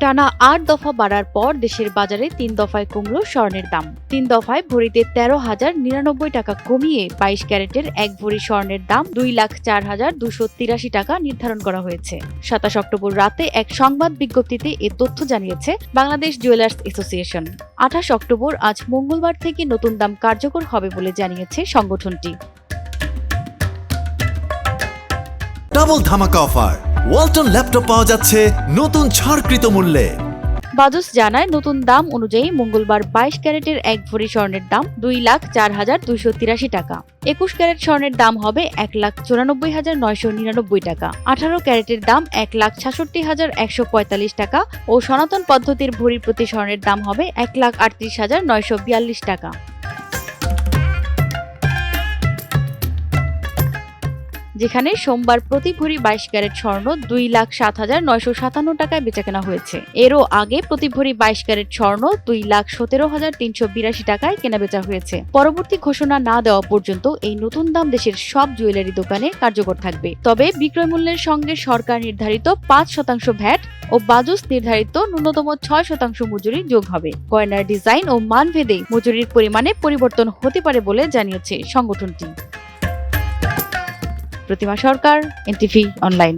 টানা আট দফা বাড়ার পর দেশের বাজারে তিন দফায় কমল স্বর্ণের দাম। তিন দফায় ভরিতে তেরো হাজার নিরানব্বই টাকা কমিয়ে বাইশ ক্যারেটের এক ভরি স্বর্ণের দাম দুই লাখ চার হাজার দুশো তিরাশি টাকা নির্ধারণ করা হয়েছে। সাতাশ অক্টোবর রাতে এক সংবাদ বিজ্ঞপ্তিতে এ তথ্য জানিয়েছে বাংলাদেশ জুয়েলার্স অ্যাসোসিয়েশন। আঠাশ অক্টোবর আজ মঙ্গলবার থেকে নতুন দাম কার্যকর হবে বলে জানিয়েছে সংগঠনটি। ডাবল ধামাকা অফার ওয়ালটন ল্যাপটপ পাওয়া যাচ্ছে নতুন ছাড়কৃত মূল্যে। বাজুস জানায়, নতুন দাম অনুযায়ী মঙ্গলবার বাইশ ক্যারেটের এক ভরি স্বর্ণের দাম দুই লাখ চার হাজার দুইশো তিরাশি টাকা। একুশ ক্যারেট স্বর্ণের দাম হবে এক লাখ চুরানব্বই হাজার নয়শো নিরানব্বই টাকা। আঠারো ক্যারেটের দাম এক লাখ ছাষট্টি হাজার একশো পঁয়তাল্লিশ টাকা ও সনাতন পদ্ধতির ভরি প্রতি স্বর্ণের দাম হবে এক লাখ আটত্রিশ হাজার নয়শো বিয়াল্লিশ টাকা। যেখানে সোমবার প্রতি ভরি বাইশ ক্যারেট স্বর্ণ দুই লাখ সাত হাজার নয়শো সাতান্ন টাকায় বেচাকেনা হয়েছে। এরও আগে প্রতি ভরি বাইশ ক্যারেট স্বর্ণ দুই লাখ সতেরো হাজার তিনশো বিরাশি টাকায় কেনাবেচা হয়েছে। পরবর্তী ঘোষণা না দেওয়া পর্যন্ত এই নতুন দাম দেশের সব জুয়েলারি দোকানে কার্যকর থাকবে। তবে বিক্রয় মূল্যের সঙ্গে সরকার নির্ধারিত পাঁচ শতাংশ ভ্যাট ও বাজুস নির্ধারিত ন্যূনতম ছয় শতাংশ মজুরি যোগ হবে। গয়নার ডিজাইন ও মান ভেদে মজুরির পরিমাণে পরিবর্তন হতে পারে বলে জানিয়েছে সংগঠনটি। প্রতিমা সরকার এনটিভি অনলাইন